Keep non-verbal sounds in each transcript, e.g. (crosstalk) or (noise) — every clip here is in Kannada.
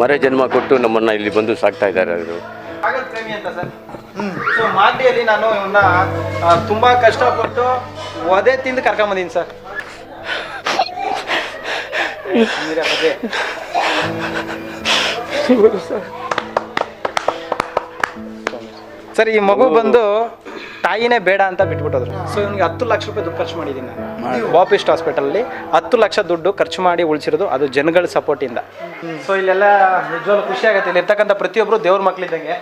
ಮರೆ ಜನ್ಮ ಕೊಟ್ಟು ನಮ್ಮನ್ನು ಇಲ್ಲಿ ಬಂದು ಸಾಕ್ತಾ ಇದ್ದಾರೆ ಅವರು. ಪ್ರೇಮಿ ಸೊ ನಾನು ಇವನ್ನ ತುಂಬಾ ಕಷ್ಟಪಟ್ಟು ಒದೆ ತಿಂದು ಕರ್ಕೊಂಬಂದೀನಿ ಸರ್. ಸರ್, ಈ ಮಗು ಬಂದು ತಾಯಿನೇ ಬೇಡ ಅಂತ ಬಿಟ್ಬಿಟ್ಟೋದ್ರು. ಸೊ ಇವ್ನಿಗೆ ಹತ್ತು ಲಕ್ಷ ರೂಪಾಯಿ ದುಡ್ಡು ಖರ್ಚು ಮಾಡಿದ್ದೀನಿ ನಾನು. ಬಾಪಿಸ್ಟ್ ಹಾಸ್ಪಿಟಲಲ್ಲಿ ಹತ್ತು ಲಕ್ಷ ದುಡ್ಡು ಖರ್ಚು ಮಾಡಿ ಉಳಿಸಿರೋದು ಅದು ಜನಗಳ ಸಪೋರ್ಟಿಂದ ಸೊ ಇಲ್ಲೆಲ್ಲ ನಿಜವಾಗ್ಲೂ ಖುಷಿ ಆಗುತ್ತೆ. ಇಲ್ಲಿ ಇರ್ತಕ್ಕಂಥ ಪ್ರತಿಯೊಬ್ಬರು ದೇವ್ರ ಮಕ್ಳಿದ್ದಂಗೆ.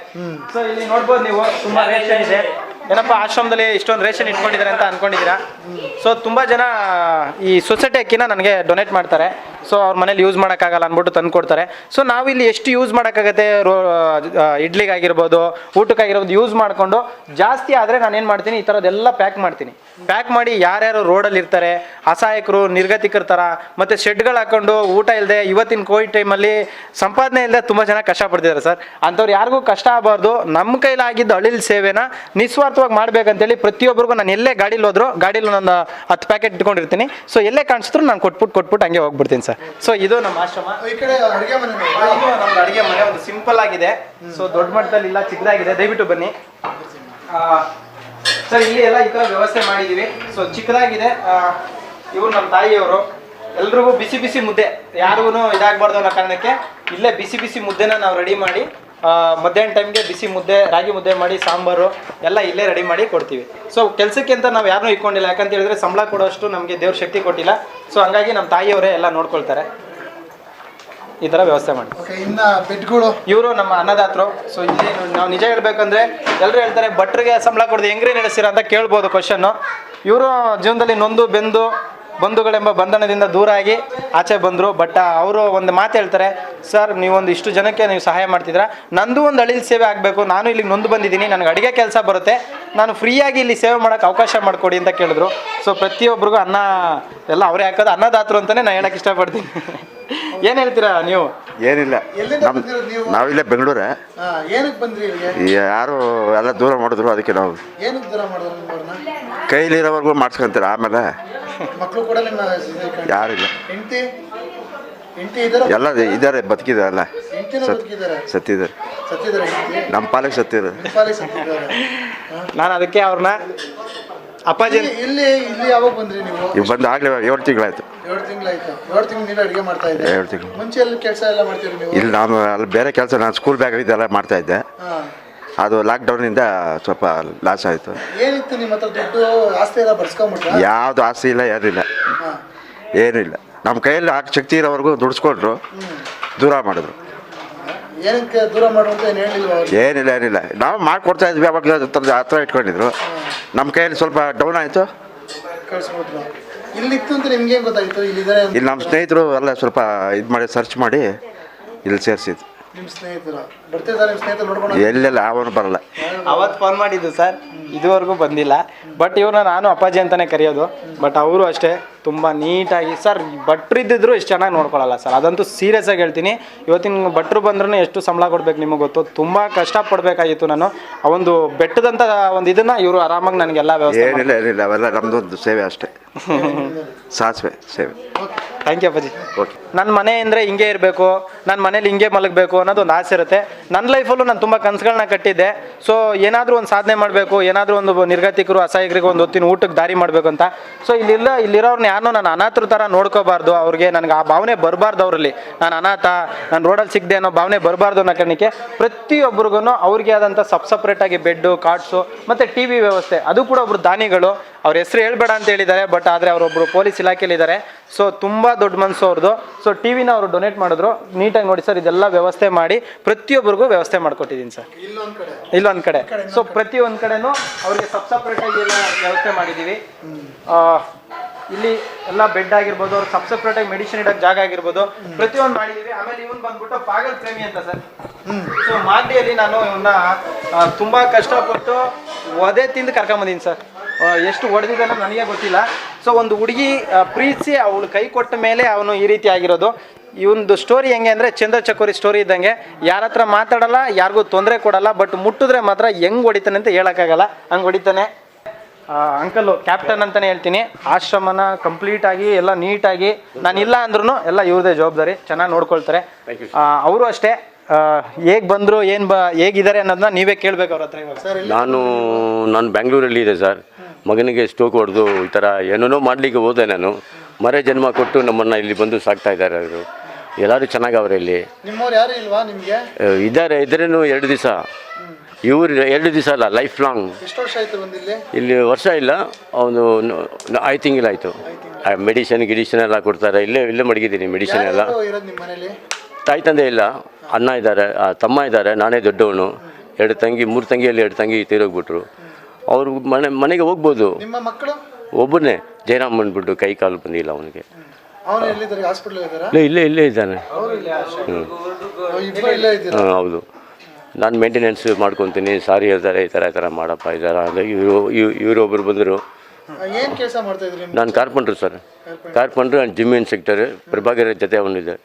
ಸೊ ಇಲ್ಲಿ ನೋಡ್ಬೋದು ನೀವು ತುಂಬಾ ರೇಷನ್ ಇದೆ. ಏನಪ್ಪ ಆಶ್ರಮದಲ್ಲಿ ಇಷ್ಟೊಂದು ರೇಷನ್ ಇಟ್ಕೊಂಡಿದ್ದಾರೆ ಅಂತ ಅನ್ಕೊಂಡಿದ್ದೀರಾ? ಸೊ ತುಂಬಾ ಜನ ಈ ಸೊಸೈಟಿ ಅಕ್ಕಿನ ನನಗೆ ಡೊನೇಟ್ ಮಾಡ್ತಾರೆ. ಸೊ ಅವ್ರ ಮನೇಲಿ ಯೂಸ್ ಮಾಡೋಕ್ಕಾಗಲ್ಲ ಅಂದ್ಬಿಟ್ಟು ತಂದು ಕೊಡ್ತಾರೆ ಸೊ ನಾವಿಲ್ಲಿ ಎಷ್ಟು ಯೂಸ್ ಮಾಡೋಕ್ಕಾಗತ್ತೆ? ರೋ ಇಡ್ಲಿಗಾಗಿರ್ಬೋದು, ಊಟಕ್ಕಾಗಿರ್ಬೋದು ಯೂಸ್ ಮಾಡಿಕೊಂಡು ಜಾಸ್ತಿ ಆದರೆ ನಾನು ಏನು ಮಾಡ್ತೀನಿ? ಈ ಥರದ್ದೆಲ್ಲ ಪ್ಯಾಕ್ ಮಾಡ್ತೀನಿ. ಪ್ಯಾಕ್ ಮಾಡಿ ಯಾರ್ಯಾರು ರೋಡಲ್ಲಿ ಇರ್ತಾರೆ, ಅಸಹಾಯಕರು, ನಿರ್ಗತಿಕರ ಥರ ಮತ್ತು ಶೆಡ್ಗಳು ಹಾಕೊಂಡು ಊಟ ಇಲ್ಲದೆ ಇವತ್ತಿನ ಕೋವಿಡ್ ಟೈಮಲ್ಲಿ ಸಂಪಾದನೆ ಇಲ್ಲದೆ ತುಂಬ ಜನ ಕಷ್ಟಪಡ್ತಿದ್ದಾರೆ ಸರ್. ಅಂಥವ್ರು ಯಾರಿಗೂ ಕಷ್ಟ ಆಗಬಾರ್ದು. ನಮ್ಮ ಕೈಲಾಗಿದ್ದ ಅಳಿಲ್ ಸೇವೆನ ನಿಸ್ವಾರ್ಥವಾಗಿ ಮಾಡ್ಬೇಕಂತೇಳಿ ಪ್ರತಿಯೊಬ್ಬರಿಗೂ ನಾನು ಎಲ್ಲೇ ಗಾಡೀಲಿ ಹೋದ್ರು, ಗಾಡೀಲಿ ನನ್ನ ಹತ್ತು ಪ್ಯಾಕೆಟ್ ಇಟ್ಕೊಂಡಿರ್ತೀನಿ. ಸೊ ಎಲ್ಲೇ ಕಾಣಿಸಿದ್ರು ನಾನು ಕೊಟ್ಬಿಟ್ಟು ಕೊಟ್ಬಿಟ್ಟು ಹಂಗೆ ಹೋಗ್ಬಿಡ್ತೀನಿ ಸರ್. ಸೊ ಇದು ನಮ್ಮ ಆಶ್ರಮ. ಈ ಕಡೆ ಅಡುಗೆ ಮನೆ. ಇದು ನಮ್ದು ಅಡುಗೆ ಮನೆ ಒಂದು ಸಿಂಪಲ್ ಆಗಿದೆ. ಸೊ ದೊಡ್ಡ ಮಟ್ಟದಲ್ಲಿ ಇಲ್ಲ ಚಿಕ್ಕದಾಗಿದೆ. ದಯವಿಟ್ಟು ಬನ್ನಿ. ಸರ್ ಇಲ್ಲಿ ಎಲ್ಲ ಈ ತರ ವ್ಯವಸ್ಥೆ ಮಾಡಿದೀವಿ. ಸೊ ಚಿಕ್ಕದಾಗಿದೆ. ಇವ್ರು ನಮ್ಮ ತಾಯಿಯವರು. ಎಲ್ರಿಗೂ ಬಿಸಿ ಬಿಸಿ ಮುದ್ದೆ. ಯಾರಿಗೂ ಇದಾಗಬಾರ್ದು ಅನ್ನೋ ಕಾರಣಕ್ಕೆ ಇಲ್ಲೇ ಬಿಸಿ ಬಿಸಿ ಮುದ್ದೆನ ನಾವು ರೆಡಿ ಮಾಡಿ ಮಧ್ಯಾಹ್ನ ಟೈಮ್ಗೆ ಬಿಸಿ ಮುದ್ದೆ ರಾಗಿ ಮುದ್ದೆ ಮಾಡಿ ಸಾಂಬಾರು ಎಲ್ಲ ಇಲ್ಲೇ ರೆಡಿ ಮಾಡಿ ಕೊಡ್ತೀವಿ. ಸೊ ಕೆಲಸಕ್ಕೆ ಅಂತ ನಾವು ಯಾರನ್ನೂ ಇಟ್ಕೊಂಡಿಲ್ಲ. ಯಾಕಂತ ಹೇಳಿದ್ರೆ ಸಂಬಳ ಕೊಡೋಷ್ಟು ನಮಗೆ ದೇವ್ರ ಶಕ್ತಿ ಕೊಟ್ಟಿಲ್ಲ. ಸೊ ಹಂಗಾಗಿ ನಮ್ಮ ತಾಯಿಯವರೇ ಎಲ್ಲ ನೋಡ್ಕೊಳ್ತಾರೆ. ಈ ಥರ ವ್ಯವಸ್ಥೆ ಮಾಡಿ. ಇನ್ನು ಬೆಡ್ಗಳು ಇವರು ನಮ್ಮ ಅನ್ನದಾತರು. ಸೊ ಇಲ್ಲಿ ನಾವು ನಿಜ ಹೇಳ್ಬೇಕಂದ್ರೆ ಎಲ್ಲರೂ ಹೇಳ್ತಾರೆ ಭಟ್ರಿಗೆ ಸಂಬಳ ಕೊಡೋದು ಹೆಂಗ್ರಿ ನಡೆಸಿರ ಅಂತ ಕೇಳ್ಬೋದು ಕ್ವಶನ್ನು ಇವರು ಜೀವನದಲ್ಲಿ ನೊಂದು ಬೆಂದು ಬಂಧುಗಳೆಂಬ ಬಂಧನದಿಂದ ದೂರ ಆಗಿ ಆಚೆ ಬಂದರು. ಬಟ್ ಅವರು ಒಂದು ಮಾತು ಹೇಳ್ತಾರೆ ಸರ್ ನೀವೊಂದು ಇಷ್ಟು ಜನಕ್ಕೆ ನೀವು ಸಹಾಯ ಮಾಡ್ತಿದ್ರ ನಂದು ಒಂದು ಅಳಿಲ್ ಸೇವೆ ಆಗಬೇಕು. ನಾನು ಇಲ್ಲಿಗೆ ನೊಂದು ಬಂದಿದ್ದೀನಿ. ನನಗೆ ಅಡುಗೆ ಕೆಲಸ ಬರುತ್ತೆ. ನಾನು ಫ್ರೀಯಾಗಿ ಇಲ್ಲಿ ಸೇವೆ ಮಾಡೋಕ್ಕೆ ಅವಕಾಶ ಮಾಡಿಕೊಡಿ ಅಂತ ಕೇಳಿದ್ರು. ಸೊ ಪ್ರತಿಯೊಬ್ಬರಿಗೂ ಅನ್ನ ಎಲ್ಲ ಅವರೇ ಹಾಕೋದು ಅನ್ನದಾತರು ಅಂತಲೇ ನಾನು ಹೇಳಕ್ಕೆ ಇಷ್ಟಪಡ್ತೀನಿ. (laughs) ಏನು ಹೇಳ್ತೀರಾ ನೀವು? ಏನಿಲ್ಲ. ನಾವಿಲ್ಲೇ ಬೆಂಗಳೂರೇ. ಯಾರು ಎಲ್ಲ ದೂರ ಮಾಡಿದ್ರು ಅದಕ್ಕೆ ನಾವು. ಏನಕ್ಕೆ ದೂರ ಮಾಡಿದ್ರು ನಿಮ್ಮವ್ರನ್ನ? ಕೈಲಿರೋವರೆಗೂ ಮಾಡಿಸ್ಕೊಂತೀರ ಆಮೇಲೆ? ಮಕ್ಕಳು ಕೂಡ ನಿಮ್ಮ ಯಾರಿಲ್ಲ. ಹೆಂಡತಿ? ಹೆಂಡತಿ ಇದಾರ ಎಲ್ಲ ಇದ್ದಾರೆ ಬದುಕಿದಾರಲ್ಲ ಬದುಕಿದ್ದಾರೆ? ಸತ್ತಿದ್ದಾರೆ. ಸತ್ತಿದ್ದಾರೆ ನಮ್ಮ ಪಾಲಿಗೆ ಸತ್ತಿದ್ದಾರೆ. ನಾನು ಅದಕ್ಕೆ ಅವ್ರನ್ನ ಅಪ್ಪಾಜಿ ಇಲ್ಲಿ ಇಲ್ಲಿ ಇಲ್ಲಿ ಯಾವಾಗ ಬಂದ್ರಿ ನೀವು? ಈಗ ಬಂದು ಆಗ್ಲೇ ಏಳು ತಿಂಗಳಾಯ್ತು. ಏಳು ತಿಂಗಳಾಯ್ತು. ಏಳು ತಿಂಗಳು ನೀನು ಅಡುಗೆ ಮಾಡ್ತಾ ಇದ್ದೆ ಏಳು ತಿಂಗಳು. ಮುಂಚೆ ಎಲ್ಲ ಕೆಲಸ ಎಲ್ಲ ಮಾಡ್ತೀರಿ ನೀವು? ಇಲ್ಲಿ ನಾನು ಅಲ್ಲಿ ಬೇರೆ ಕೆಲಸ ನಾನು ಸ್ಕೂಲ್ ಬ್ಯಾಗ್ ಇದೆಲ್ಲ ಮಾಡ್ತಾ ಇದ್ದೆ. ಹಾ. ಅದು ಲಾಕ್ಡೌನಿಂದ ಸ್ವಲ್ಪ ಲಾಸ್ ಆಯಿತು. ಏನಿತ್ತು ನಿಮ್ಮ ಹತ್ರ ದುಡ್ಡು? ಆಸ್ತಿ ಎಲ್ಲ ಬರ್ಸ್ಕೊಂಬಿಟ್ರ? ಯಾವುದು ಆಸ್ತಿ ಇಲ್ಲ ಏನಿಲ್ಲ. ಏನಿಲ್ಲ. ಏನೂ ಇಲ್ಲ ನಮ್ಮ ಕೈಯಲ್ಲಿ ಆ ಶಕ್ತಿ ಇರೋವರೆಗೂ ದುಡಿಸ್ಕೊಂಡ್ರು. ದೂರ ಮಾಡಿದ್ರು. ಏನಕ್ಕೆ ದೂರ ಮಾಡುವಂತ ಏನು ಹೇಳಿಲ್ವ ಅವ್ರು? ಏನಿಲ್ಲ ಏನಿಲ್ಲ. ನಾವು ಮಾಡ್ಕೊಡ್ತಾ ಇದ್ವಿ ಅವಾಗ ಹತ್ರ ಹತ್ರ ಇಟ್ಕೊಂಡಿದ್ರು. ನಮ್ಮ ಕೈಯಲ್ಲಿ ಸ್ವಲ್ಪ ಡೌನ್ ಆಯಿತು. ಕಳಿಸ್ಬಿಟ್ರು ಇಲ್ಲಿತ್ತು ಅಂತ ನಿಮ್ಗೆ ಹೆಂಗ್ ಗೊತ್ತಾಗಿತ್ತು ಇಲ್ಲಿದ್ದಾರೆ ಅಂತ? ಇಲ್ಲಿ ನಮ್ಮ ಸ್ನೇಹಿತರು ಎಲ್ಲ ಸ್ವಲ್ಪ ಇದು ಮಾಡಿ ಸರ್ಚ್ ಮಾಡಿ ಇಲ್ಲಿ ಸೇರಿಸಿದ್ದು ನಿಮ್ಮ ಸ್ನೇಹಿತರು? ಬರ್ತಿದ್ದಾರೆ ನಿಮ್ಮ ಸ್ನೇಹಿತರು ನೋಡ್ಕೊಂಡು ಎಲ್ಲೆಲ್ಲ ಅವನು ಬರಲ್ಲ. ಅವತ್ತು ಫೋನ್ ಮಾಡಿದ್ದು ಸರ್ ಇದುವರೆಗೂ ಬಂದಿಲ್ಲ. ಬಟ್ ಇವ್ರನ್ನ ನಾನು ಅಪ್ಪಾಜಿ ಅಂತಾನೆ ಕರೆಯೋದು. ಬಟ್ ಅವರು ಅಷ್ಟೇ ತುಂಬ ನೀಟಾಗಿ ಸರ್ ಭಟ್ರು ಇದ್ದಿದ್ರು ಇಷ್ಟು ಚೆನ್ನಾಗಿ ನೋಡ್ಕೊಳ್ಳಲ್ಲ ಸರ್. ಅದಂತೂ ಸೀರಿಯಸ್ ಆಗಿ ಹೇಳ್ತೀನಿ. ಇವತ್ತಿನ ಭಟ್ರು ಬಂದ್ರೂ ಎಷ್ಟು ಸಂಬಳ ಕೊಡ್ಬೇಕು ನಿಮಗೆ ಗೊತ್ತು? ತುಂಬ ಕಷ್ಟಪಡಬೇಕಾಗಿತ್ತು ನಾನು. ಆ ಒಂದು ಬೆಟ್ಟದಂಥ ಒಂದು ಇದನ್ನ ಇವರು ಆರಾಮಾಗಿ ನನಗೆಲ್ಲ ವ್ಯವಸ್ಥೆ ಏನಿಲ್ಲ ಏನಿಲ್ಲ. ಅವೆಲ್ಲ ನಮ್ಮದೊಂದು ಸೇವೆ ಅಷ್ಟೇ. (laughs) ಸಾಸಿವೆ ಸೇವೆ. ಥ್ಯಾಂಕ್ ಯು ಅಪ್ಪಾಜಿ. ಓಕೆ ನನ್ನ ಮನೆ ಅಂದರೆ ಹಿಂಗೆ ಇರಬೇಕು ನನ್ನ ಮನೇಲಿ ಹಿಂಗೆ ಮಲಗಬೇಕು ಅನ್ನೋದು ಒಂದು ಆಸೆ ಇರುತ್ತೆ. ನನ್ನ ಲೈಫಲ್ಲೂ ನಾನು ತುಂಬ ಕನಸುಗಳನ್ನ ಕಟ್ಟಿದ್ದೆ. ಸೊ ಏನಾದರೂ ಒಂದು ಸಾಧನೆ ಮಾಡಬೇಕು, ಏನಾದರೂ ಒಂದು ನಿರ್ಗತಿಕರು, ಅಸಹಾಯಕರಿಗೆ ಒಂದು ಹೊತ್ತಿನ ಊಟಕ್ಕೆ ದಾರಿ ಮಾಡಬೇಕು ಅಂತ. ಸೊ ಇಲ್ಲಿಲ್ಲ, ಇಲ್ಲಿರೋರ್ನ ಯಾರು ನಾನು ಅನಾಥರ ಥರ ನೋಡ್ಕೋಬಾರ್ದು. ಅವ್ರಿಗೆ ನನಗೆ ಆ ಭಾವನೆ ಬರಬಾರ್ದು ಅವರಲ್ಲಿ. ನಾನು ಅನಾಥ, ನಾನು ರೋಡಲ್ಲಿ ಸಿಗದೆ ಅನ್ನೋ ಭಾವನೆ ಬರಬಾರ್ದು ಅನ್ನೋ ಕಾರಣಕ್ಕೆ ಪ್ರತಿಯೊಬ್ಬರಿಗೂ ಅವ್ರಿಗೆ ಆದಂಥ ಸಪ್ ಸಪ್ರೇಟಾಗಿ ಬೆಡ್ಡು ಕಾಟ್ಸು ಮತ್ತು ಟಿ ವ್ಯವಸ್ಥೆ. ಅದು ಕೂಡ ಒಬ್ರು ದಾನಿಗಳು. ಅವ್ರ ಹೆಸರು ಹೇಳ್ಬೇಡ ಅಂತ ಹೇಳಿದ್ದಾರೆ ಬಟ್ ಆದರೆ ಅವರೊಬ್ಬರು ಪೊಲೀಸ್ ಇಲಾಖೆಯಲ್ಲಿದ್ದಾರೆ. ಸೊ ತುಂಬ ದೊಡ್ಡ ಮನಸ್ಸು ಅವ್ರದ್ದು ಸೊ ಟಿ ವಿನ ಅವರು ಡೊನೇಟ್ ಮಾಡಿದ್ರು. ನೀಟಾಗಿ ನೋಡಿ ಸರ್ ಇದೆಲ್ಲ ವ್ಯವಸ್ಥೆ ಮಾಡಿ ಪ್ರತಿಯೊಬ್ಬರಿಗೂ ವ್ಯವಸ್ಥೆ ಮಾಡಿಕೊಟ್ಟಿದ್ದೀನಿ ಸರ್. ಇಲ್ಲೊಂದ್ ಕಡೆ. ಸೊ ಪ್ರತಿ ಒಂದು ಕಡೆನೂ ಅವ್ರಿಗೆ ಸಬ್ ಸಪ್ರೇಟಾಗಿ ಎಲ್ಲ ವ್ಯವಸ್ಥೆ ಮಾಡಿದ್ದೀವಿ ಇಲ್ಲಿ ಎಲ್ಲ ಬೆಡ್ ಆಗಿರ್ಬೋದು ಅವ್ರ ಸಬ್ ಸಪ್ರೇಟಾಗಿ ಮೆಡಿಸಿನ್ ಇಡಕ್ಕೆ ಜಾಗ ಆಗಿರ್ಬೋದು ಪ್ರತಿಯೊಂದು ಮಾಡಿದ್ದೀವಿ ಆಮೇಲೆ ಇವನ್ ಬಂದ್ಬಿಟ್ಟು ಪಾಗಲ್ ಪ್ರೇಮಿ ಅಂತ ಸರ್. ಸೊ ಮಾಗಡಿಯಲ್ಲಿ ನಾನು ಇವನ್ನ ತುಂಬಾ ಕಷ್ಟಪಟ್ಟು ಒದೆ ತಿಂದು ಕರ್ಕೊಂಬಂದೀನಿ ಸರ್. ಎಷ್ಟು ಹೊಡೆದಿದೆ ಅನ್ನೋದು ನನಗೆ ಗೊತ್ತಿಲ್ಲ. ಸೊ ಒಂದು ಹುಡುಗಿ ಪ್ರೀತಿಸಿ ಅವಳು ಕೈ ಕೊಟ್ಟ ಮೇಲೆ ಅವನು ಈ ರೀತಿ ಆಗಿರೋದು. ಇವೊಂದು ಸ್ಟೋರಿ ಹೆಂಗೆ ಅಂದರೆ ಚಂದ್ರ ಚಕೋರಿ ಸ್ಟೋರಿ ಇದ್ದಂಗೆ. ಯಾರ ಹತ್ರ ಮಾತಾಡಲ್ಲ ಯಾರಿಗೂ ತೊಂದರೆ ಕೊಡಲ್ಲ ಬಟ್ ಮುಟ್ಟಿದ್ರೆ ಮಾತ್ರ ಹೆಂಗ್ ಹೊಡಿತಾನೆ ಅಂತ ಹೇಳೋಕ್ಕಾಗಲ್ಲ. ಹಂಗೆ ಹೊಡಿತಾನೆ. ಅಂಕಲು ಕ್ಯಾಪ್ಟನ್ ಅಂತಲೇ ಹೇಳ್ತೀನಿ. ಆಶ್ರಮನ ಕಂಪ್ಲೀಟ್ ಆಗಿ ಎಲ್ಲ ನೀಟಾಗಿ ನಾನು ಇಲ್ಲ ಅಂದ್ರೂ ಎಲ್ಲ ಇವ್ರದೇ ಜವಾಬ್ದಾರಿ. ಚೆನ್ನಾಗಿ ನೋಡ್ಕೊಳ್ತಾರೆ. ಅವರು ಅಷ್ಟೇ. ಹೇಗೆ ಬಂದರು ಏನು ಬ ಹೇಗಿದ್ದಾರೆ ಅನ್ನೋದನ್ನ ನೀವೇ ಕೇಳಬೇಕು ಅವ್ರ ಹತ್ರ ಇವಾಗ. ನಾನು ನಾನು ಬೆಂಗಳೂರಲ್ಲಿ ಇದೆ ಸರ್. ಮಗನಿಗೆ ಸ್ಟೋಕ್ ಹೊಡೆದು ಈ ಥರ ಏನೇನೋ ಮಾಡಲಿಕ್ಕೆ ಹೋದೆ ನಾನು. ಮರೆ ಜನ್ಮ ಕೊಟ್ಟು ನಮ್ಮನ್ನು ಇಲ್ಲಿ ಬಂದು ಸಾಕ್ತಾ ಇದ್ದಾರೆ ಅವರು. ಎಲ್ಲರೂ ಚೆನ್ನಾಗವ್ರೆ ಇಲ್ಲಿ. ನಿಮ್ಮವ್ರು ಯಾರು ಇಲ್ವಾ ನಿಮಗೆ? ಇದ್ದಾರೆ ಇದ್ರೇನು ಎರಡು ದಿವಸ. ಇವರು ಎರಡು ದಿವಸ ಅಲ್ಲ ಲೈಫ್ ಲಾಂಗ್ ಎಷ್ಟು ವರ್ಷ ಆಯ್ತು ಬಂದಿಲ್ಲಿ? ಇಲ್ಲಿ ವರ್ಷ ಇಲ್ಲ ಒಂದು ಐದು ತಿಂಗಳಾಯಿತು ಮೆಡಿಸಿನ್ ಗಿಡಿಷನ್ ಎಲ್ಲ ಕೊಡ್ತಾರೆ. ಇಲ್ಲೇ ಇಲ್ಲೇ ಮಡಗಿದ್ದೀನಿ ಮೆಡಿಸಿನ್ ಎಲ್ಲ. ಯಾರು ಇರೋದು ನಿಮ್ಮ ಮನೇಲಿ ತಾಯಿ ತಂದೆ ಇಲ್ಲ. ಅಣ್ಣ ಇದ್ದಾರೆ ತಮ್ಮ ಇದ್ದಾರೆ ನಾನೇ ದೊಡ್ಡವನು. ಎರಡು ತಂಗಿ ಮೂರು ತಂಗಿಯಲ್ಲಿ ಎರಡು ತಂಗಿ ತೀರೋಗ್ಬಿಟ್ರು. ಅವರು ಮನೆ ಮನೆಗೆ ಹೋಗ್ಬೋದು. ಒಬ್ಬನೇ ಜಯರಾಮ್ ಬಂದ್ಬಿಟ್ಟು ಕೈ ಕಾಲು ಬಂದಿಲ್ಲ ಅವನಿಗೆ. ಇಲ್ಲೇ ಇಲ್ಲೇ ಇಲ್ಲೇ ಇದ್ದಾನೆ. ಇಬ್ಬರು ಇಲ್ಲೇ ಇದ್ದೀರಾ? ಹಾಂ ಹೌದು. ನಾನು ಮೇಂಟೆನೆನ್ಸ್ ಮಾಡ್ಕೊತೀನಿ ಸಾರಿ ಹೇಳ್ತಾರೆ ಈ ಥರ ಈ ಥರ ಮಾಡಪ್ಪ ಇದ್ದಾರೆ ಅಂದರೆ ಇವರು ಇವರೊಬ್ಬರು ಬಂದರು. ನಾನು carpenter sir. Carpenter. And gym instructor. Prabhakar ಜೊತೆ ಅವನಿದೆ.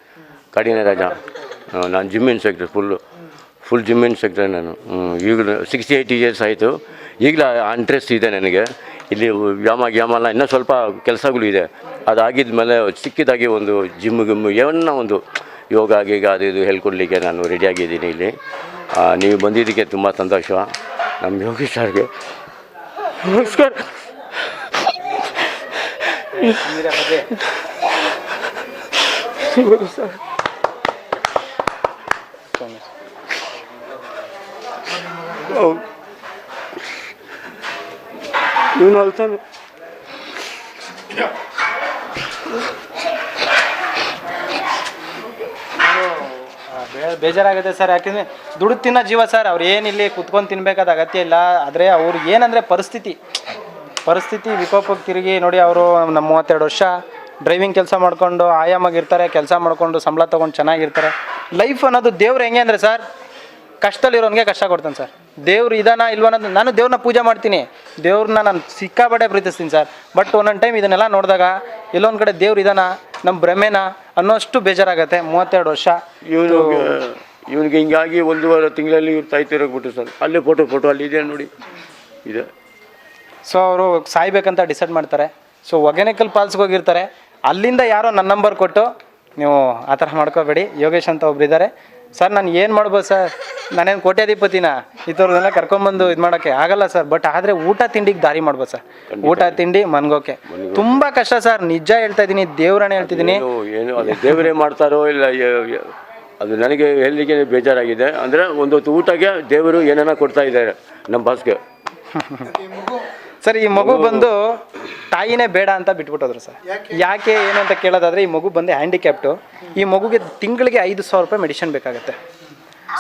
ಕಾಡಿನ ರಾಜ ನಾನು gym instructor full full gym instructor ನಾನು. ಈಗಲೂ ಸಿಕ್ಸ್ಟಿ ಏಯ್ಟ್ ಇಯರ್ಸ್ ಆಯಿತು. ಈಗಲೂ ಆ ಇಂಟ್ರೆಸ್ಟ್ ಇದೆ ನನಗೆ. ಇಲ್ಲಿ ವ್ಯಾಮ ಗ್ಯಾಮ ಎಲ್ಲ ಇನ್ನೂ ಸ್ವಲ್ಪ ಕೆಲಸಗಳು ಇದೆ. ಅದಾಗಿದ್ದ ಮೇಲೆ ಚಿಕ್ಕದಾಗಿ ಒಂದು ಜಿಮ್ ಗಿಮ್ಮು ಏನನ್ನ ಒಂದು ಯೋಗ ಗೀಗ ಅದು ಇದು ಹೇಳ್ಕೊಡ್ಲಿಕ್ಕೆ ನಾನು ರೆಡಿಯಾಗಿದ್ದೀನಿ ಇಲ್ಲಿ. ನೀವು ಬಂದಿದ್ದಕ್ಕೆ ತುಂಬ ಸಂತೋಷ. ನಮ್ಮ ಯೋಗೇಶ್ ಸರ್ಗೆ. ನಮಸ್ಕಾರ. ಹೌದು. ಇವನು ಅಳ್ತಾನೆ. ಬೇಜಾರಾಗುತ್ತೆ ಸರ್, ಯಾಕೆಂದರೆ ದುಡ್ಡು ತಿನ್ನೋ ಜೀವ ಸರ್, ಅವ್ರು ಏನಿಲ್ಲಿ ಕುತ್ಕೊಂಡು ತಿನ್ಬೇಕಾದ ಅಗತ್ಯ ಇಲ್ಲ. ಆದರೆ ಅವ್ರು ಏನಂದರೆ ಪರಿಸ್ಥಿತಿ. ಪರಿಸ್ಥಿತಿ ವಿಕೋಪಕ್ಕೆ ತಿರುಗಿ ನೋಡಿ ಅವರು ನಮ್ಮ ಮೂವತ್ತೆರಡು ವರ್ಷ ಡ್ರೈವಿಂಗ್ ಕೆಲಸ ಮಾಡ್ಕೊಂಡು ಆಯಾಮಾಗಿರ್ತಾರೆ ಕೆಲಸ ಮಾಡ್ಕೊಂಡು ಸಂಬಳ ತೊಗೊಂಡು ಚೆನ್ನಾಗಿರ್ತಾರೆ. ಲೈಫ್ ಅನ್ನೋದು ದೇವ್ರು ಹೆಂಗೆ ಅಂದರೆ ಸರ್ ಕಷ್ಟದಲ್ಲಿರೋನಿಗೆ ಕಷ್ಟ ಕೊಡ್ತಾನೆ ಸರ್. ದೇವ್ರು ಇದಾನ ಇಲ್ವ ನಾನು ದೇವ್ರನ್ನ ಪೂಜೆ ಮಾಡ್ತೀನಿ. ದೇವ್ರನ್ನ ನಾನು ಸಿಕ್ಕಾಬಡೆ ಪ್ರೀತಿಸ್ತೀನಿ ಸರ್. ಬಟ್ ಒಂದೊಂದು ಟೈಮ್ ಇದನ್ನೆಲ್ಲ ನೋಡಿದಾಗ ಎಲ್ಲೊಂದು ಕಡೆ ದೇವ್ರು ಇದಾನ ನಮ್ಮ ಭ್ರಮೆನ ಅನ್ನೋಷ್ಟು ಬೇಜಾರಾಗತ್ತೆ. ಮೂವತ್ತೆರಡು ವರ್ಷ. ಇವನು ಇವನಿಗೆ ಹಿಂಗಾಗಿ ಒಂದೂವರೆ ತಿಂಗಳಲ್ಲಿ ಇವ್ರು ತಾಯಿ ತಿರೋಗ್ಬಿಟ್ಟು ಸರ್. ಅಲ್ಲೇ ಫೋಟೋ ಫೋಟೋ ಅಲ್ಲಿ ಇದೆ ನೋಡಿ. ಇದೆ. ಸೊ ಅವರು ಸಾಯ್ಬೇಕಂತ ಡಿಸೈಡ್ ಮಾಡ್ತಾರೆ. ಸೊ ಒಗೆನೆಕಲ್ ಪಾಲ್ಸ್ಗೆ ಹೋಗಿರ್ತಾರೆ. ಅಲ್ಲಿಂದ ಯಾರೋ ನನ್ನ ನಂಬರ್ ಕೊಟ್ಟು ನೀವು ಆ ಥರ ಮಾಡ್ಕೋಬೇಡಿ. ಯೋಗೇಶ್ ಅಂತ ಒಬ್ರು ಇದ್ದಾರೆ ಸರ್ ನಾನು ಏನು ಮಾಡ್ಬೋದು ಸರ್? ನಾನೇನು ಕೋಟ್ಯಾಧಿಪತಿನ? ಈ ಥರದನ್ನೆಲ್ಲ ಕರ್ಕೊಂಬಂದು ಇದು ಮಾಡೋಕ್ಕೆ ಆಗಲ್ಲ ಸರ್. ಬಟ್ ಆದರೆ ಊಟ ತಿಂಡಿಗೆ ದಾರಿ ಮಾಡ್ಬೋದು ಸರ್. ಊಟ ತಿಂಡಿ ಮನ್ಗೋಕೆ. ತುಂಬ ಕಷ್ಟ ಸರ್. ನಿಜ ಹೇಳ್ತಾ ಇದ್ದೀನಿ ದೇವ್ರನ್ನೇ ಹೇಳ್ತಿದ್ದೀನಿ ಏನು ಏನು ಅದು ದೇವರೇ ಮಾಡ್ತಾರೋ ಇಲ್ಲ ಯ- ಯ- ಅದು ನನಗೆ ಹೇಳಲಿಕ್ಕೆ ಬೇಜಾರಾಗಿದೆ. ಅಂದರೆ ಒಂದೊತ್ತು ಊಟಕ್ಕೆ ದೇವರು ಏನೇನೋ ಕೊಡ್ತಾ ಇದ್ದಾರೆ ನಮ್ಮ ಬಾಸ್ಗೆ ಸರ್ ಈ ಮಗು ಬಂದು ತಾಯಿನೇ ಬೇಡ ಅಂತ ಬಿಟ್ಬಿಟ್ಟೋದ್ರು ಸರ್. ಯಾಕೆ? ಏನು ಅಂತ ಕೇಳೋದಾದ್ರೆ ಈ ಮಗು ಬಂದು ಹ್ಯಾಂಡಿಕ್ಯಾಪ್ಟು. ಈ ಮಗುಗೆ ತಿಂಗಳಿಗೆ ಐದು ಸಾವಿರ ರೂಪಾಯಿ ಮೆಡಿಷನ್ ಬೇಕಾಗುತ್ತೆ.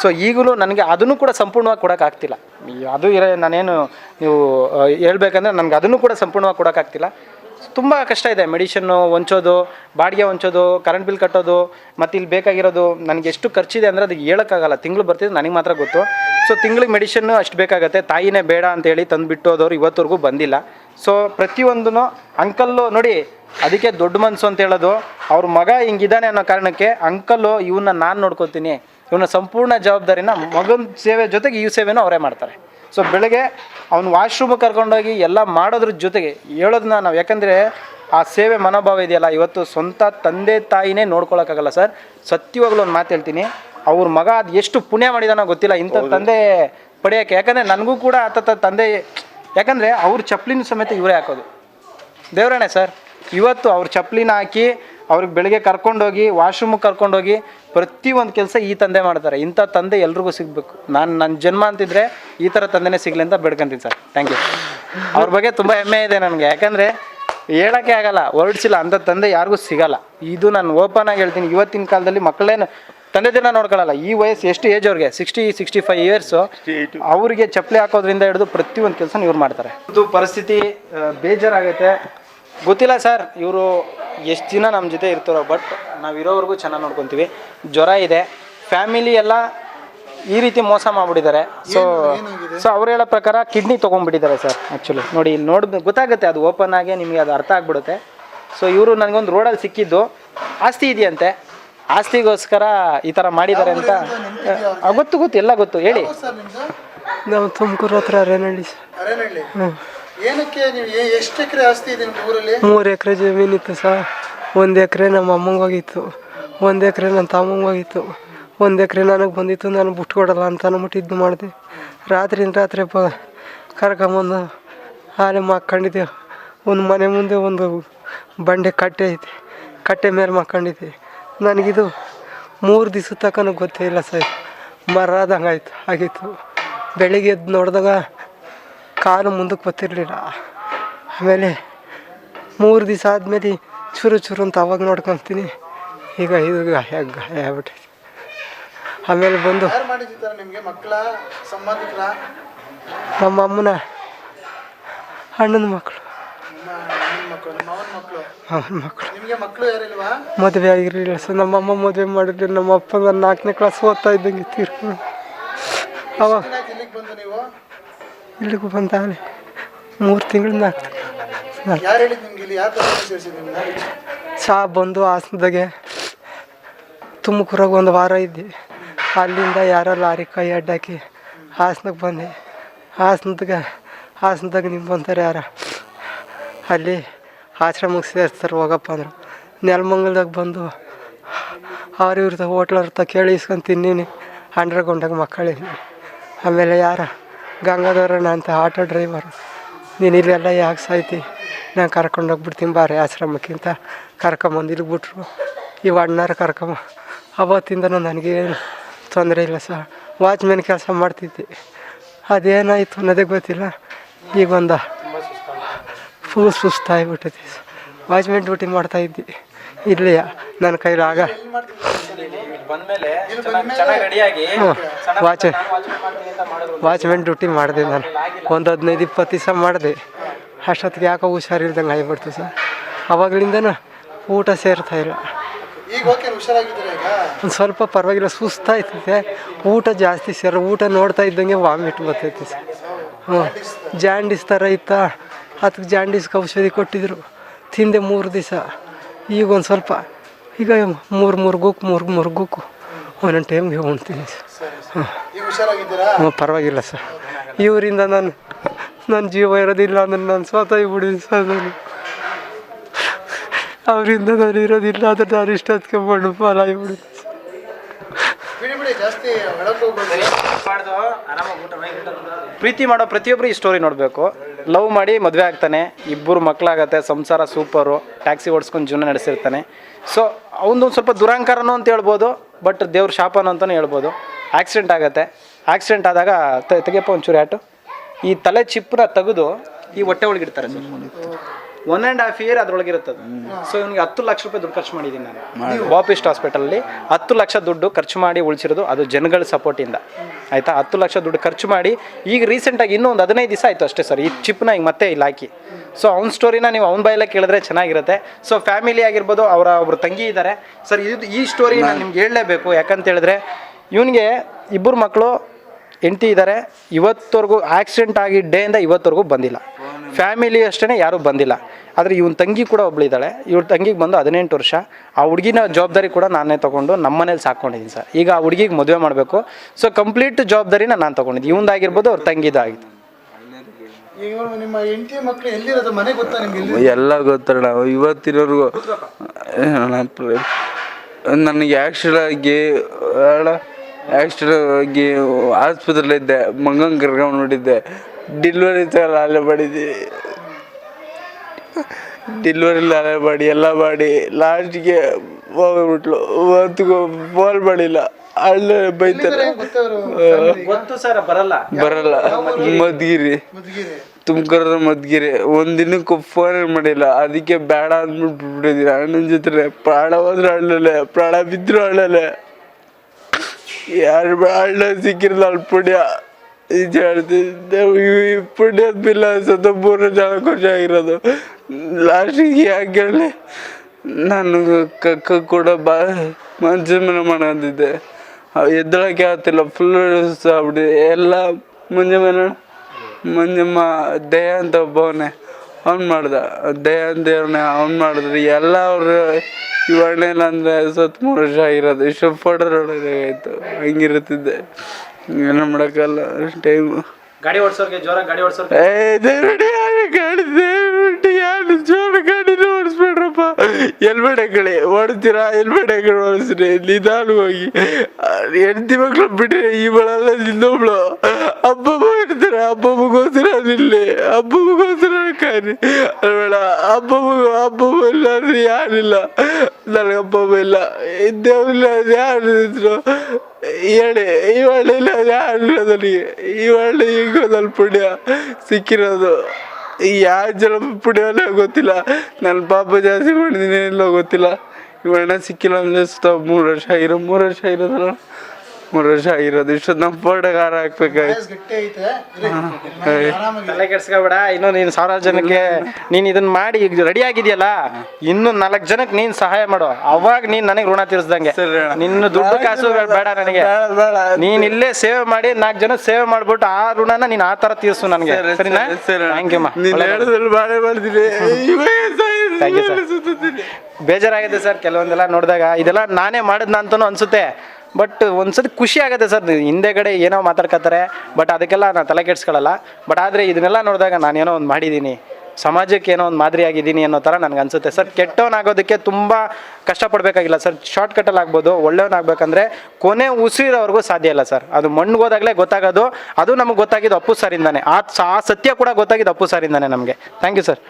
ಸೊ ಈಗಲೂ ನನಗೆ ಅದನ್ನು ಕೂಡ ಸಂಪೂರ್ಣವಾಗಿ ಕೊಡೋಕ್ಕಾಗ್ತಿಲ್ಲ ಅದು ಇರೋ ನಾನೇನು ನೀವು ಹೇಳ್ಬೇಕಂದ್ರೆ ನನಗೆ ಅದನ್ನು ಕೂಡ ಸಂಪೂರ್ಣವಾಗಿ ಕೊಡೋಕ್ಕಾಗ್ತಿಲ್ಲ ತುಂಬ ಕಷ್ಟ ಇದೆ. ಮೆಡಿಷನ್ನು ಹೊಂಚೋದು, ಬಾಡಿಗೆ ಹೊಂಚೋದು ಕರೆಂಟ್ ಬಿಲ್ ಕಟ್ಟೋದು, ಮತ್ತು ಇಲ್ಲಿ ಬೇಕಾಗಿರೋದು ನನಗೆ ಎಷ್ಟು ಖರ್ಚಿದೆ ಅಂದರೆ ಅದಕ್ಕೆ ಹೇಳೋಕ್ಕಾಗಲ್ಲ. ತಿಂಗಳು ಬರ್ತಿದ್ದು ನನಗೆ ಮಾತ್ರ ಗೊತ್ತು. ಸೊ ತಿಂಗಳಿಗೆ ಮೆಡಿಷನ್ನು ಅಷ್ಟು ಬೇಕಾಗುತ್ತೆ. ತಾಯಿನೇ ಬೇಡ ಅಂತೇಳಿ ತಂದು ಬಿಟ್ಟೋದವ್ರು ಇವತ್ತವರೆಗೂ ಬಂದಿಲ್ಲ. ಸೊ ಪ್ರತಿಯೊಂದೂ ಅಂಕಲ್ಲು ನೋಡಿ, ಅದಕ್ಕೆ ದೊಡ್ಡ ಮನಸ್ಸು ಅಂತ ಹೇಳೋದು, ಅವ್ರ ಮಗ ಹಿಂಗಿದ್ದಾನೆ ಅನ್ನೋ ಕಾರಣಕ್ಕೆ ಅಂಕಲ್ಲು ಇವನ್ನ ನಾನು ನೋಡ್ಕೋತೀನಿ. ಇವನ ಸಂಪೂರ್ಣ ಜವಾಬ್ದಾರಿನ ಮಗನ ಸೇವೆ ಜೊತೆಗೆ ಈ ಸೇವೆನೂ ಅವರೇ ಮಾಡ್ತಾರೆ. ಸೊ ಬೆಳಗ್ಗೆ ಅವ್ನು ವಾಶ್ರೂಮ್ ಕರ್ಕೊಂಡೋಗಿ ಎಲ್ಲ ಮಾಡೋದ್ರ ಜೊತೆಗೆ ಹೇಳೋದನ್ನ ನಾವು ಯಾಕಂದರೆ ಆ ಸೇವೆ ಮನೋಭಾವ ಇದೆಯಲ್ಲ ಇವತ್ತು ಸ್ವಂತ ತಂದೆ ತಾಯಿನೇ ನೋಡ್ಕೊಳಕ್ಕಾಗಲ್ಲ ಸರ್. ಸತ್ಯವಾಗ್ಲೂ ಒಂದು ಮಾತು ಹೇಳ್ತೀನಿ. ಅವ್ರ ಮಗ ಅದು ಎಷ್ಟು ಪುಣ್ಯ ಮಾಡಿದಾನೋ ಗೊತ್ತಿಲ್ಲ ಇಂಥ ತಂದೆ ಪಡೆಯೋಕೆ ಯಾಕಂದರೆ ನನಗೂ ಕೂಡ ಆತ ತಂದೆ ಯಾಕಂದರೆ ಅವ್ರ ಚಪ್ಪಲಿನ ಸಮೇತ ಇವರೇ ಹಾಕೋದು. ದೇವರಣೆ ಸರ್. ಇವತ್ತು ಅವ್ರ ಚಪ್ಪಲಿನ ಹಾಕಿ ಅವ್ರಿಗೆ ಬೆಳಿಗ್ಗೆ ಕರ್ಕೊಂಡೋಗಿ ವಾಶ್ರೂಮಿಗೆ ಕರ್ಕೊಂಡೋಗಿ ಪ್ರತಿಯೊಂದು ಕೆಲಸ ಈ ತಂದೆ ಮಾಡ್ತಾರೆ. ಇಂಥ ತಂದೆ ಎಲ್ರಿಗೂ ಸಿಗಬೇಕು. ನಾನು ನನ್ನ ಜನ್ಮ ಅಂತಿದ್ರೆ ಈ ಥರ ತಂದೆನೇ ಸಿಗಲಿ ಅಂತ ಬೇಡ್ಕೊಂತೀನಿ ಸರ್. ಥ್ಯಾಂಕ್ ಯು ಅವ್ರ ಬಗ್ಗೆ ತುಂಬ ಹೆಮ್ಮೆ ಇದೆ ನನಗೆ. ಯಾಕಂದರೆ ಹೇಳೋಕ್ಕೆ ಆಗಲ್ಲ ಹೊರಡಿಸಿಲ್ಲ. ಅಂಥ ತಂದೆ ಯಾರಿಗೂ ಸಿಗಲ್ಲ. ಇದು ನಾನು ಓಪನ್ ಆಗಿ ಹೇಳ್ತೀನಿ. ಇವತ್ತಿನ ಕಾಲದಲ್ಲಿ ಮಕ್ಕಳೇನು ತಂದೆ ದಿನ ನೋಡ್ಕೊಳ್ಳಲ್ಲ ಈ ವಯಸ್ಸು ಎಷ್ಟು ಏಜ್ ಅವ್ರಿಗೆ? ಸಿಕ್ಸ್ಟಿ ಸಿಕ್ಸ್ಟಿ ಫೈವ್ ಇಯರ್ಸು ಅವರಿಗೆ ಚಪ್ಪಲಿ ಹಾಕೋದ್ರಿಂದ ಹಿಡಿದು ಪ್ರತಿಯೊಂದು ಕೆಲಸ ಇವ್ರು ಮಾಡ್ತಾರೆ. ಇದು ಪರಿಸ್ಥಿತಿ ಬೇಜಾರಾಗುತ್ತೆ ಗೊತ್ತಿಲ್ಲ ಸರ್ ಇವರು ಎಷ್ಟು ದಿನ ನಮ್ಮ ಜೊತೆ ಇರ್ತಾರೋ ಬಟ್ ನಾವು ಇರೋವರೆಗೂ ಚೆನ್ನಾಗಿ ನೋಡ್ಕೊತೀವಿ. ಜ್ವರ ಇದೆ ಫ್ಯಾಮಿಲಿ ಎಲ್ಲ ಈ ರೀತಿ ಮೋಸ ಮಾಡಿಬಿಟ್ಟಿದ್ದಾರೆ. ಸೊ ಸೊ ಅವ್ರು ಹೇಳೋ ಪ್ರಕಾರ ಕಿಡ್ನಿ ತೊಗೊಂಡ್ಬಿಟ್ಟಿದ್ದಾರೆ ಸರ್ ಆ್ಯಕ್ಚುಲಿ ನೋಡಿ ಇಲ್ಲಿ ನೋಡ್ ಗೊತ್ತಾಗುತ್ತೆ ಅದು ಓಪನ್ ಆಗಿ ನಿಮಗೆ ಅದು ಅರ್ಥ ಆಗ್ಬಿಡುತ್ತೆ. ಸೊ ಇವರು ನನಗೊಂದು ರೋಡಲ್ಲಿ ಸಿಕ್ಕಿದ್ದು ಆಸ್ತಿ ಇದೆಯಂತೆ. ಆಸ್ತಿಗೋಸ್ಕರ ಈ ಥರ ಮಾಡಿದ್ದಾರೆ ಅಂತ. ಗೊತ್ತು ಗೊತ್ತು ಎಲ್ಲ ಗೊತ್ತು ಹೇಳಿ. ನಾವು ತುಮಕೂರು ಹತ್ರ ರೇನಹಳ್ಳಿ ಸರ್. ಅರೇನಹಳ್ಳಿ ಏನಕ್ಕೆ ನೀವು ಎಷ್ಟು ಎಕರೆ ಆಸ್ತಿ ಇದೆ ನಿಮ್ಮ ಊರಲ್ಲಿ? ಮೂರು ಎಕರೆ ಜಮೀನಿತ್ತು ಸಾ ಒಂದು ಎಕರೆ ನಮ್ಮ ಅಮ್ಮಂಗೆ ಹೋಗಿತ್ತು. ಒಂದು ಎಕರೆ ನನ್ನ ತಮ್ಮಂಗೆ ಹೋಗಿತ್ತು. ಒಂದು ಎಕರೆ ನನಗೆ ಬಂದಿತ್ತು, ನಾನು ಬಿಟ್ಕೊಡಲ್ಲ ಅಂತ ಅಂದ್ಬಿಟ್ಟು ಇದು ಮಾಡಿದೆ. ರಾತ್ರಿಯಿಂದ ರಾತ್ರಿ ಪ ಕರ್ಕೊಂಬಂದು ಹಾಲೆ ಮಕ್ಕೊಂಡಿದ್ದೆ. ಒಂದು ಮನೆ ಮುಂದೆ ಒಂದು ಬಂಡೆ ಕಟ್ಟೆ ಐತೆ. ಕಟ್ಟೆ ಮೇಲೆ ಮಾಡ್ಕೊಂಡಿದ್ದೆ ನನಗಿದು ಮೂರು ದಿವಸ ತನಕ ಗೊತ್ತೇ ಇಲ್ಲ ಸರ್. ಮರ ಆದಂಗೆ ಆಗಿತ್ತು. ಬೆಳಿಗ್ಗೆ ಎದ್ದು ನೋಡಿದಾಗ ಕಾಲು ಮುಂದಕ್ಕೆ ಬರ್ತಿರ್ಲಿಲ್ಲ. ಆಮೇಲೆ ಮೂರು ದಿವಸ ಆದಮೇಲೆ ಚೂರು ಚೂರು ಅಂತ ಅವಾಗ ನೋಡ್ಕೊತೀನಿ. ಈಗ ಇದು ಗಾಯ ಗಾಯ ಆಗ್ಬಿಟ್ಟೈತೆ. ಆಮೇಲೆ ಬಂದು ನಮ್ಮ ಅಮ್ಮನ ಅಣ್ಣನ ಮಕ್ಕಳು. ಅವನ ಮಕ್ಕಳು ಮದುವೆ ಆಗಿರಲಿಲ್ಲ ಸರ್. ನಮ್ಮ ಅಮ್ಮ ಮದುವೆ ಮಾಡಿರಲಿಲ್ಲ. ನಮ್ಮ ಅಪ್ಪ ನಾನು ನಾಲ್ಕನೇ ಕ್ಲಾಸ್ ಓದ್ತಾ ಇದ್ದಂಗೆ ತೀರ್ಕೊಂಡು. ಅವಾಗ ಇಲ್ಲಿಗೆ ಬಂದಾಗಲೇ ಮೂರು ತಿಂಗಳಿಂದ ನಾಲ್ಕು ತಿಂಗಳು. ನಿಮ್ಗೆ ನಿಮ್ಗೆ? ಸಹ ಬಂದು ಹಾಸನದಾಗೆ ತುಮಕೂರಾಗ ಒಂದು ವಾರ ಇದ್ದೆ. ಅಲ್ಲಿಂದ ಯಾರೋ ಲಾರಿ ಕೈ ಅಡ್ಡಾಕಿ ಹಾಸನಕ್ಕೆ ಬಂದೆ. ಹಾಸನದಾಗ ಹಾಸನದಾಗ ನಿಮ್ಮ ಬಂತಾರೆ ಯಾರ? ಅಲ್ಲಿ ಆಶ್ರಮಕ್ಕೆ ಸೇರಿಸ್ತಾರೆ ಹೋಗಪ್ಪ ಅಂದರು. ನೆಲಮಂಗಲ್ದಾಗ ಬಂದು ಅವ್ರ ಇವ್ರದ ಹೋಟ್ಲವ್ರತ ಕೇಳಿ ಇಸ್ಕೊಂಡು ತಿನ್ನೀನಿ ಅಂಡ್ರಗೊಂಡಾಗ ಮಕ್ಕಳಿನಿ. ಆಮೇಲೆ ಯಾರ? ಗಂಗಾಧರಣ್ಣ ಅಂತ ಆಟೋ ಡ್ರೈವರು. ನೀನು ಇಲ್ಲೆಲ್ಲ ಯಾಕೆ ಸಾಯ್ತಿ? ನಾನು ಕರ್ಕೊಂಡು ಹೋಗ್ಬಿಡ್ತೀನಿ ಬಾರೆ ಆಶ್ರಮಕ್ಕಿಂತ ಕರ್ಕೊಂಬಂದು ಇಲ್ಲಿ ಬಿಟ್ರು. ಇವು ಅಣ್ಣಾರು ಕರ್ಕೊಂಬ, ಅವತ್ತಿಂದನೂ ನನಗೇನು ತೊಂದರೆ ಇಲ್ಲ ಸರ್. ವಾಚ್ಮ್ಯಾನ್ ಕೆಲಸ ಮಾಡ್ತಿದ್ದೆ. ಅದೇನಾಯಿತು ಅನ್ನೋದೇ ಗೊತ್ತಿಲ್ಲ. ಈಗ ಒಂದು, ಫುಲ್ ಸುಸ್ತಾಗ್ಬಿಟ್ಟೈತಿ. ವಾಚ್ಮ್ಯಾನ್ ಡ್ಯೂಟಿ ಮಾಡ್ತಾಯಿದ್ದೆ ಇಲ್ಲಿ ನನ್ನ ಕೈಲಿ ಆಗ. ಬಂದ್ಮೇಲೆ ಚೆನ್ನಾಗಿ ರೆಡಿಯಾಗಿ ವಾಚ್ ವಾಚ್ಮೆನ್ ಡ್ಯೂಟಿ ಮಾಡಿದೆ ನಾನು. ಒಂದು ಹದಿನೈದು ಇಪ್ಪತ್ತು ದಿವಸ ಮಾಡಿದೆ. ಅಷ್ಟೊತ್ತಿಗೆ ಯಾಕೋ ಹುಷಾರಿಲ್ದಂಗೆ ಆಗಿಬಿಡ್ತು ಸರ್. ಅವಾಗಲಿಂದನೂ ಊಟ ಸೇರ್ತಾ ಇಲ್ಲ. ಈಗ ಓಕೆ ಹುಷಾರಾಗಿದ್ದೀರಾ ಈಗ? ಒಂದು ಸ್ವಲ್ಪ ಪರವಾಗಿಲ್ಲ ಸುಸ್ತಾಯ್ತದೆ ಊಟ ಜಾಸ್ತಿ ಸೇರ ಊಟ ನೋಡ್ತಾ ಇದ್ದಂಗೆ ವಾಮಿಟ್ ಬರ್ತೈತೆ ಸರ್. ಹ್ಞೂ ಜಾಂಡೀಸ್ ಥರ ಇತ್ತಾ? ಅದಕ್ಕೆ ಜಾಂಡೀಸ್ಗೆ ಔಷಧಿ ಕೊಟ್ಟಿದ್ರು. ತಿಂದೆ ಮೂರು ದಿವಸ. ಈಗ ಒಂದು ಸ್ವಲ್ಪ. ಈಗ ಮೂರು ಮೂರು ಗುಕ್ಕು ಮೂರು ಮೂರು ಗುಕ್ಕು ಒಂದೊಂದು ಟೈಮ್ಗೆ ಉಣ್ತೀನಿ. ಹುಷಾರಾಗಿದ್ದೀರಾ ಪರವಾಗಿಲ್ಲ ಸರ್. ಇವರಿಂದ ನಾನು ನನ್ನ ಜೀವ ಇರೋದಿಲ್ಲ ಅಂದ್ರೆ ನಾನು ಸೋತಾಗ್ಬಿಡಿದ್ದೀನಿ ಸರ್ ನಾನು ಅವರಿಂದ ನಾನು ಇರೋದಿಲ್ಲ ಅಂದ್ರೆ ನಾನು ಇಷ್ಟೊತ್ತಿಗೆ ಮಣ್ಣು ಫಲ ಬಿಡಿ ಬಿಡಿ ಜಾಸ್ತಿ ಒಳಗೆ ಹೋಗ್ಬೇಡಿ. ಪ್ರೀತಿ ಮಾಡೋ ಪ್ರತಿಯೊಬ್ಬರು ಈ ಸ್ಟೋರಿ ನೋಡಬೇಕು. ಲವ್ ಮಾಡಿ ಮದುವೆ ಆಗ್ತಾನೆ, ಇಬ್ಬರು ಮಕ್ಕಳಾಗತ್ತೆ ಸಂಸಾರ ಸೂಪರು, ಟ್ಯಾಕ್ಸಿ ಓಡಿಸ್ಕೊಂಡು ಜೀವನ ನಡೆಸಿರ್ತಾನೆ. ಸೊ ಅವನು ಸ್ವಲ್ಪ ದುರಾಂಕಾರನು ಅಂತ ಹೇಳ್ಬೋದು ಬಟ್ ದೇವ್ರ ಶಾಪನು ಅಂತಲೂ ಹೇಳ್ಬೋದು. ಆಕ್ಸಿಡೆಂಟ್ ಆಗುತ್ತೆ. ಆಕ್ಸಿಡೆಂಟ್ ಆದಾಗ ತೆಗೆಯಪ್ಪ ಒಂಚೂರು ಆಟು ಈ ತಲೆ ಚಿಪ್ಪನ್ನ ತೆಗೆದು ಈ ಹೊಟ್ಟೆ ಒಳಗಿಡ್ತಾರೆ ಒನ್ ಆ್ಯಂಡ್ ಹಾಫ್ ಇಯರ್ ಅದ್ರೊಳಗಿರುತ್ತೆ ಅದು ಸೊ ಇವ್ನಿಗೆ ಹತ್ತು ಲಕ್ಷ ರೂಪಾಯಿ ದುಡ್ಡು ಖರ್ಚು ಮಾಡಿದ್ದೀನಿ ನಾನು. ಬಾಪಿಸ್ಟ್ ಹಾಸ್ಪಿಟಲಲ್ಲಿ ಹತ್ತು ಲಕ್ಷ ದುಡ್ಡು ಖರ್ಚು ಮಾಡಿ ಉಳಿಸಿರೋದು ಅದು ಜನಗಳ ಸಪೋರ್ಟಿಂದ ಆಯಿತಾ? ಹತ್ತು ಲಕ್ಷ ದುಡ್ಡು ಖರ್ಚು ಮಾಡಿ ಈಗ ರೀಸೆಂಟಾಗಿ ಇನ್ನೂ ಒಂದು ಹದಿನೈದು ದಿವಸ ಆಯಿತು ಅಷ್ಟೇ ಸರ್. ಈ ಚಿಪ್ನ ಈಗ ಮತ್ತೆ ಇಲ್ಲಿ ಹಾಕಿ. ಸೊ ಅವ್ನ ಸ್ಟೋರಿನ ನೀವು ಅವ್ನ ಬಾಯಲ್ಲೇ ಕೇಳಿದ್ರೆ ಚೆನ್ನಾಗಿರುತ್ತೆ. ಸೊ ಫ್ಯಾಮಿಲಿ ಆಗಿರ್ಬೋದು ಅವರ ಒಬ್ರು ತಂಗಿ ಇದ್ದಾರೆ ಸರ್ ಇದು ಈ ಸ್ಟೋರಿ ನಾನು ನಿಮ್ಗೆ ಹೇಳಲೇಬೇಕು. ಯಾಕಂತ ಹೇಳಿದ್ರೆ ಇವನಿಗೆ ಇಬ್ಬರು ಮಕ್ಕಳು ಹೆಂಡ್ತಿ ಇದ್ದಾರೆ ಇವತ್ತವರೆಗೂ ಆಕ್ಸಿಡೆಂಟ್ ಆಗಿ ಡೇಯಿಂದ ಇವತ್ತವರೆಗೂ ಬಂದಿಲ್ಲ. ಫ್ಯಾಮಿಲಿ ಅಷ್ಟೇ ಯಾರೂ ಬಂದಿಲ್ಲ. ಆದರೆ ಇವನ ತಂಗಿ ಕೂಡ ಒಬ್ಳಿದ್ದಾಳೆ ಇವ್ರ ತಂಗಿಗೆ ಬಂದು ಹದಿನೆಂಟು ವರ್ಷ. ಆ ಹುಡುಗಿನ ಜವಾಬ್ದಾರಿ ಕೂಡ ನಾನೇ ತೊಗೊಂಡು ನಮ್ಮನೇಲಿ ಸಾಕೊಂಡಿದ್ದೀನಿ ಸರ್. ಈಗ ಆ ಹುಡುಗಿಗೆ ಮದುವೆ ಮಾಡಬೇಕು. ಸೊ ಕಂಪ್ಲೀಟ್ ಜವಾಬ್ದಾರಿನ ನಾನು ತೊಗೊಂಡಿದ್ದೆ ಇವಂದಾಗಿರ್ಬೋದು ಅವ್ರ ತಂಗಿದಾಗಿತ್ತು ಈಗ ನಿಮ್ಮ ಹೆಂಡತಿ ಮಕ್ಕಳು ಎಲ್ಲಿರೋದು? ಮನೆ ಗೊತ್ತಾ ನಿಮ್ಗೆ ಎಲ್ಲಿ ನಾವು ಇವತ್ತಿನವರೆಗೂ ನನಗೆ ಆಕ್ಸಿಡೆಂಟ್ ಆಗಿ ಆಕ್ಸಿಡೆಂಟ್ ಆಗಿ ಆಸ್ಪತ್ರೆಲಿದ್ದೆ ಮಂಗನ್ ಕರ್ಕೊಂಡು ನೋಡಿದ್ದೆ. ಡಿಲ್ವರಿ ಸಲ ಅಲ್ಲೇ ಮಾಡಿದ್ದೆ ಡಿಲ್ವರಿ ಅಲ್ಲೇ ಮಾಡಿ ಎಲ್ಲ ಮಾಡಿ. ಲಾಸ್ಟಿಗೆ ಹೋಗ್ಬಿಟ್ಲು. ಇವತ್ತಿಗೂ ಫೋನ್ ಮಾಡಿಲ್ಲ. ಅಲ್ಲೇ ಬೈತಾರೆ. ಗೊತ್ತವರು? ಗೊತ್ತು ಸರ್ ಬರಲ್ಲ. ಬರಲ್ಲ. ಮದ್ಗಿರಿ? ತುಮಕೂರ ತುಮಕೂರದ ಮದ್ಗಿರಿ. ಒಂದ್ ದಿನಕ್ಕೂ ಫೋನ್ ಮಾಡಿಲ್ಲ. ಅದಕ್ಕೆ ಬೇಡ ಅಂದ್ಬಿಟ್ಟು ಬಿಟ್ಬಿಟ್ಟಿದ್ದೀನಿ ಅಣ್ಣನ ಜೊತೆ ಪ್ರಾಣ ಹೋದ್ರೆ ಅಳ್ಳಲೆ ಪ್ರಾಣ ಬಿದ್ರು ಅಳ್ಳಲೆ ಯಾರು ಅಳ್ಳ ಸಿಕ್ಕಿರಲ್ಲ ಅಲ್ಲಿ ಪುಣ್ಯ ನಿಜ ಹೇಳ್ತಿದ್ದೆ ಈ ಪುಣ್ಯದ ಬಿಲ್ಲ ಸತ ಮೂರು ಜನ ಖುಷಿ ಆಗಿರೋದು ಲಾಸ್ಟಿಗೆ ಯಾಕೆ ಹೇಳಿ ನಾನು ಕಕ್ಕ ಕೂಡ ಬಾ ಮಂಜುಮನ ಮಾಡಿದ್ದೆ ಎದ್ದಳಕ್ಕೆ ಆಗ್ತಿಲ್ಲ ಫುಲ್ ಆಗ್ಬಿಟ್ಟಿದೆ ಎಲ್ಲ ಮಂಜುಮನ, ಮಂಜಮ್ಮ, ದಯ ಅಂತ ಒಬ್ಬವನೇ. ಅವ್ನು ಮಾಡ್ದ. ದಯ ಅಂತ ಇವ್ನೇ ಅವ್ನು ಮಾಡಿದ್ರಿ. ಎಲ್ಲ ಅವರು ಇಲ್ಲ ಅಂದರೆ ಸತ್ತು ಮೂರು ವರ್ಷ ಆಗಿರೋದು ಇಷ್ಟು ಫೋಟೋ ನೋಡೋದಾಗಾಯ್ತು ಹಂಗಿರುತ್ತಿದ್ದೆ. ಏನೂ ಮಾಡೋಕ್ಕಲ್ಲ ಟೈಮು ಗಾಡಿ ಓಡಿಸೋರ್ಗೆ ಜೋರಾಗಿ ಗಾಡಿ ಓಡಿಸೋರ್ಗೆ. ಏ ಹೆಲ್ಮೆಟ್ ಹಾಕೊಳ್ಳಿ ಓಡಿಸ್ತೀರಾ ಹೆಲ್ಮೆಟ್ ಹಾಕೊಂಡು ಓಡಿಸ್ರಿ ನಿಧಾನವಾಗಿ ಹೆಂಡತಿ ಮಕ್ಳು ಬಿಟ್ರೆ ಈ ಬಳೆಲ್ಲ ಇನ್ನೊಬ್ಳು ಹಬ್ಬ ಇರ್ತಾರೆ? ಹಬ್ಬಗೋಸ್ಕರ ನಿಲ್ಲಿ ಅಪ್ಪ ಕಾರಿ ಬೇಡ ಹಬ್ಬ ಹಬ್ಬ ಇಲ್ಲ ಅಂದ್ರೆ ಯಾರಿಲ್ಲ. ನನಗೆ ಹಬ್ಬ ಇಲ್ಲ. ದೇವ್ರಿಲ್ಲ ಯಾರು ಹೇಳಿ, ಈ ಒಳ್ಳೆಯಿಲ್ಲ ಯಾರಿಲ್ಲ ನನಗೆ? ಈ ಒಳ್ಳೆ ಈಗ ನನ್ನ ಸಿಕ್ಕಿರೋದು. ಯಾವ ಜನ ಪುಣ್ಯನೋ ಗೊತ್ತಿಲ್ಲ. ನನ್ನ ಪಾಪ ಜಾಸ್ತಿ ಮಾಡಿದ್ದೀನಿ ಇಲ್ಲ ಗೊತ್ತಿಲ್ಲ. ಇವಣ್ಣ ಸಿಕ್ಕಿಲ್ಲ ಅಂದ್ರೆ ಸುತ್ತ ಮೂರು ವರ್ಷ ಆಗಿರೋ ಮೂರು ವರ್ಷ ಆಗಿರೋದಲ್ಲ ಮೂರು ವರ್ಷ ಆಗಿರೋದು ಇಷ್ಟೊತ್ತು ನಮ್ಮ ಫೋಟೋಗೆ ಹಾರ ಹಾಕ್ಬೇಕಾಯ್ತು. ತಲೆ ಕೆಡ್ಸ್ಕೊಬೇಡ. ಇನ್ನು ನೀನು ಸಾವಿರಾರು ಜನಕ್ಕೆ ನೀನು ಇದನ್ನ ಮಾಡಿ ಈಗ ರೆಡಿ ಆಗಿದೆಯಲ್ಲ ಇನ್ನು ನಾಲ್ಕು ಜನಕ್ಕೆ ನೀನು ಸಹಾಯ ಮಾಡು. ಅವಾಗ ನೀನು ನನಗೆ ಋಣ ತೀರಿಸ್ದಂಗೆ. ಸರಿ ಅಣ್ಣ. ನಿನ್ನ ದುಡ್ಡು ಕಾಸು ಬೇಡ ನನಗೆ. ಬೇಡ, ಬೇಡ. ನೀನ್ ಇಲ್ಲೇ ಸೇವೆ ಮಾಡಿ ನಾಲ್ಕು ಜನ ಸೇವೆ ಮಾಡ್ಬಿಟ್ಟು ಆ ಋಣನ ನೀನು ಆ ಥರ ತೀರ್ಸು ನನಗೆ. ಸರಿ, ಸರಿನಾ? ಸರಿ, ಸರಿ ಅಣ್ಣ. ಥ್ಯಾಂಕ್ ಯು ಮಾ ನೀನ್ ಹೇಳಿದ್ರಲ್ಲಿ ಮಾಡೇ. ಮಾಡ್ತೀನಿ ಇವಾಗ ಸಾಯ್ತೀನಿ, Thank you, sir. ಸುತ್ತೀನಿ. ಬೇಜಾರಾಗಿದೆ ಸರ್ ಕೆಲವೊಂದೆಲ್ಲ ನೋಡಿದಾಗ. ಇದೆಲ್ಲ ನಾನೇ ಮಾಡಿದ್ನ ಅಂತನೂ ಅನ್ಸುತ್ತೆ. ಬಟ್ ಒಂದ್ಸತಿ ಖುಷಿ ಆಗುತ್ತೆ ಸರ್ ಹಿಂದೆಗಡೆ ಏನೋ ಮಾತಾಡ್ಕೊತಾರೆ ಬಟ್ ಅದಕ್ಕೆಲ್ಲ ನಾನು ತಲೆ ಕೆಡ್ಸ್ಕೊಳ್ಳಲ್ಲ ಬಟ್ ಆದರೆ ಇದನ್ನೆಲ್ಲ ನೋಡಿದಾಗ ನಾನು ಏನೋ ಒಂದು ಮಾಡಿದ್ದೀನಿ. ಸಮಾಜಕ್ಕೆ ಏನೋ ಒಂದು ಮಾದರಿ ಆಗಿದ್ದೀನಿ ಅನ್ನೋ ಥರ ನನಗೆ ಅನ್ಸುತ್ತೆ. ಸರ್, ಕೆಟ್ಟವನಾಗೋದಕ್ಕೆ ತುಂಬ ಕಷ್ಟಪಡಬೇಕಾಗಿಲ್ಲ ಸರ್. ಶಾರ್ಟ್ಕಟ್ಟಲ್ಲಿ ಆಗ್ಬೋದು ಒಳ್ಳೆಯವನಾಗಬೇಕಂದ್ರೆ ಕೊನೆ ಉಸಿರೋವರೆಗೂ ಸಾಧ್ಯ ಇಲ್ಲ ಸರ್. ಅದು ಮಣ್ಣಿಗೆ ಹೋದಾಗಲೇ ಗೊತ್ತಾಗೋದು, ಅದು ನಮಗೆ ಗೊತ್ತಾಗಿದ್ದು ಅಪ್ಪು ಸರಿಂದಾನೆ. ಆ ಆ ಸತ್ಯ ಕೂಡ ಗೊತ್ತಾಗಿದ್ದು ಅಪ್ಪು ಸರಿಂದಾನೆ ನಮಗೆ. Thank you sir